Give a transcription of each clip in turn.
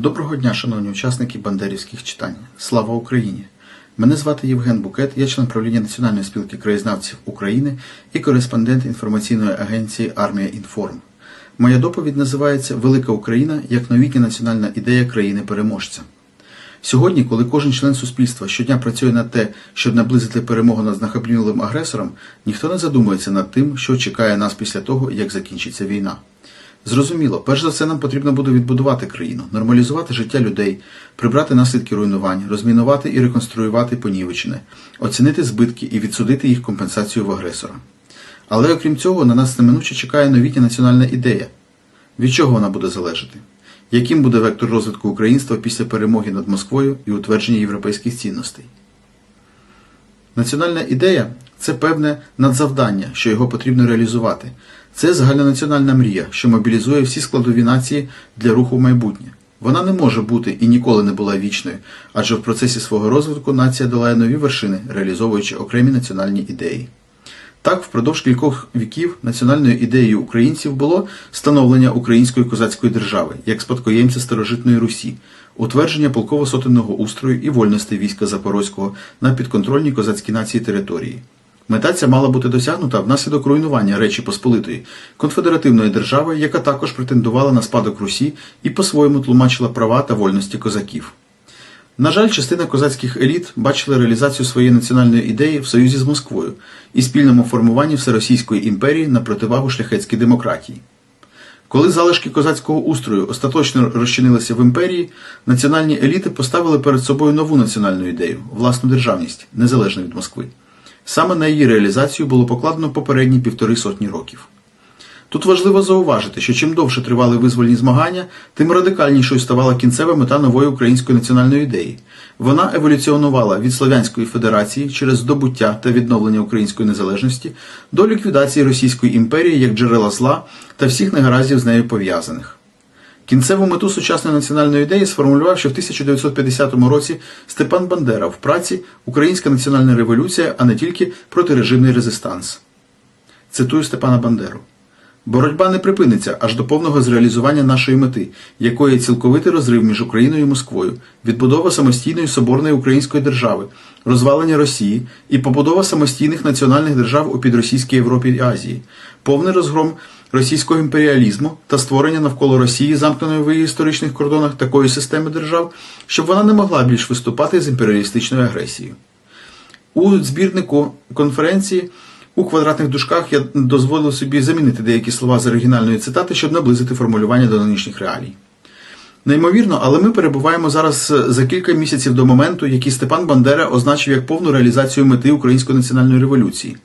Доброго дня, шановні учасники бандерівських читань. Слава Україні! Мене звати Євген Букет, я член правління Національної спілки краєзнавців України і кореспондент інформаційної агенції Армія Інформ. Моя доповідь називається Велика Україна як новітня національна ідея країни-переможця. Сьогодні, коли кожен член суспільства щодня працює над те, щоб наблизити перемогу над знахабнілим агресором, ніхто не задумується над тим, що чекає нас після того, як закінчиться війна. Зрозуміло, перш за все нам потрібно буде відбудувати країну, нормалізувати життя людей, прибрати наслідки руйнувань, розмінувати і реконструювати понівечене, оцінити збитки і відсудити їх компенсацію в агресора. Але окрім цього, на нас неминуче чекає новітня національна ідея. Від чого вона буде залежати? Яким буде вектор розвитку українства після перемоги над Москвою і утвердження європейських цінностей? Національна ідея це певне надзавдання, що його потрібно реалізувати. Це загальнонаціональна мрія, що мобілізує всі складові нації для руху в майбутнє. Вона не може бути і ніколи не була вічною, адже в процесі свого розвитку нація долає нові вершини, реалізовуючи окремі національні ідеї. Так, впродовж кількох віків національною ідеєю українців було становлення української козацької держави як спадкоємця старожитної Русі, утвердження полково-сотенного устрою і вольностей війська Запорозького на підконтрольній козацькій нації території. Мета ця мала бути досягнута внаслідок руйнування Речі Посполитої, конфедеративної держави, яка також претендувала на спадок Русі і по-своєму тлумачила права та вольності козаків. На жаль, частина козацьких еліт бачила реалізацію своєї національної ідеї в союзі з Москвою і спільному формуванні Всеросійської імперії на противагу шляхетській демократії. Коли залишки козацького устрою остаточно розчинилися в імперії, національні еліти поставили перед собою нову національну ідею власну державність, незалежну від Москви. Саме на її реалізацію було покладено попередні півтори сотні років. Тут важливо зауважити, що чим довше тривали визвольні змагання, тим радикальнішою ставала кінцева мета нової української національної ідеї. Вона еволюціонувала від Слов'янської Федерації через здобуття та відновлення української незалежності до ліквідації Російської імперії як джерела зла та всіх негараздів з нею пов'язаних. Кінцеву мету сучасної національної ідеї сформулював ще в 1950 році Степан Бандера в праці Українська національна революція, а не тільки протирежимний резистанс. Цитую Степана Бандеру. Боротьба не припиниться аж до повного зреалізування нашої мети, якої цілковитий розрив між Україною і Москвою, відбудова самостійної соборної української держави, розвалення Росії і побудова самостійних національних держав у підросійській Європі і Азії, повний розгром російського імперіалізму та створення навколо Росії, замкненої в її історичних кордонах такої системи держав, щоб вона не могла більш виступати з імперіалістичною агресією. У збірнику конференції у квадратних дужках я дозволив собі замінити деякі слова з оригінальної цитати, щоб наблизити формулювання до нинішніх реалій. Неймовірно, але ми перебуваємо зараз за кілька місяців до моменту, який Степан Бандера означив як повну реалізацію мети Української національної революції.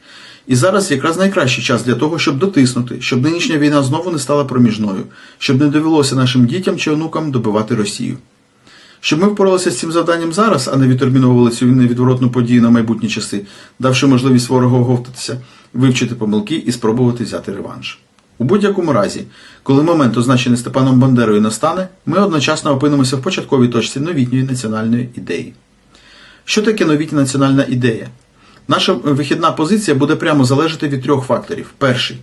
І зараз якраз найкращий час для того, щоб дотиснути, щоб нинішня війна знову не стала проміжною, щоб не довелося нашим дітям чи онукам добивати Росію. Щоб ми впоралися з цим завданням зараз, а не відтерміновували цю невідворотну подію на майбутні часи, давши можливість ворогу оговтатися, вивчити помилки і спробувати взяти реванш. У будь-якому разі, коли момент, означений Степаном Бандерою, настане, ми одночасно опинимося в початковій точці новітньої національної ідеї. Що таке новітня національна ідея? Наша вихідна позиція буде прямо залежати від трьох факторів. Перший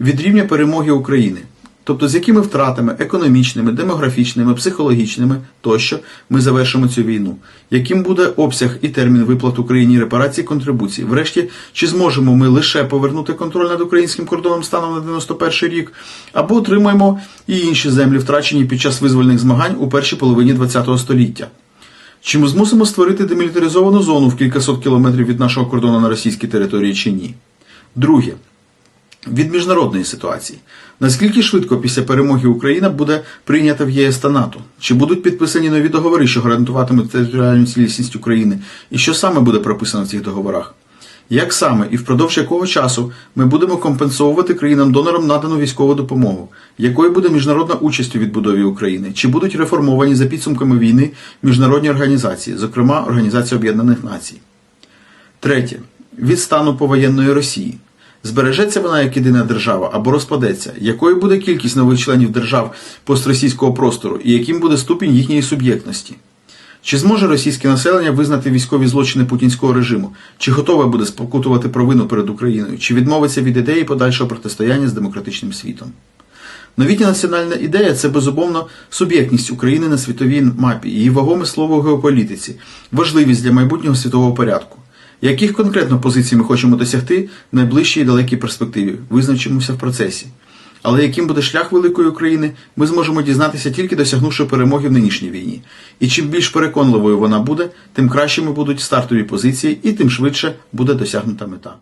від рівня перемоги України. Тобто з якими втратами економічними, демографічними, психологічними тощо ми завершимо цю війну, яким буде обсяг і термін виплат Україні репарацій контрибуцій. Врешті, чи зможемо ми лише повернути контроль над українським кордоном станом на 91 рік, або отримаємо і інші землі, втрачені під час визвольних змагань у першій половині ХХ століття. Чи ми змусимо створити демілітаризовану зону в кількасот кілометрів від нашого кордону на російській території чи ні? Друге. Від міжнародної ситуації. Наскільки швидко після перемоги Україна буде прийнята в ЄС та НАТО? Чи будуть підписані нові договори, що гарантуватимуть територіальну цілісність України? І що саме буде прописано в цих договорах? Як саме і впродовж якого часу ми будемо компенсовувати країнам-донорам надану військову допомогу? Якою буде міжнародна участь у відбудові України? Чи будуть реформовані за підсумками війни міжнародні організації, зокрема Організація Об'єднаних Націй? Третє. Від стану повоєнної Росії. Збережеться вона як єдина держава або розпадеться? Якою буде кількість нових членів держав постросійського простору і яким буде ступінь їхньої суб'єктності? Чи зможе російське населення визнати військові злочини путінського режиму? Чи готове буде спокутувати провину перед Україною? Чи відмовиться від ідеї подальшого протистояння з демократичним світом? Новітня національна ідея це безумовно суб'єктність України на світовій мапі, її вагоме слово у геополітиці, важливість для майбутнього світового порядку. Яких конкретно позицій ми хочемо досягти в найближчій і далекій перспективі, визначимося в процесі. Але яким буде шлях великої України, ми зможемо дізнатися тільки досягнувши перемоги в нинішній війні. І чим більш переконливою вона буде, тим кращими будуть стартові позиції і тим швидше буде досягнута мета.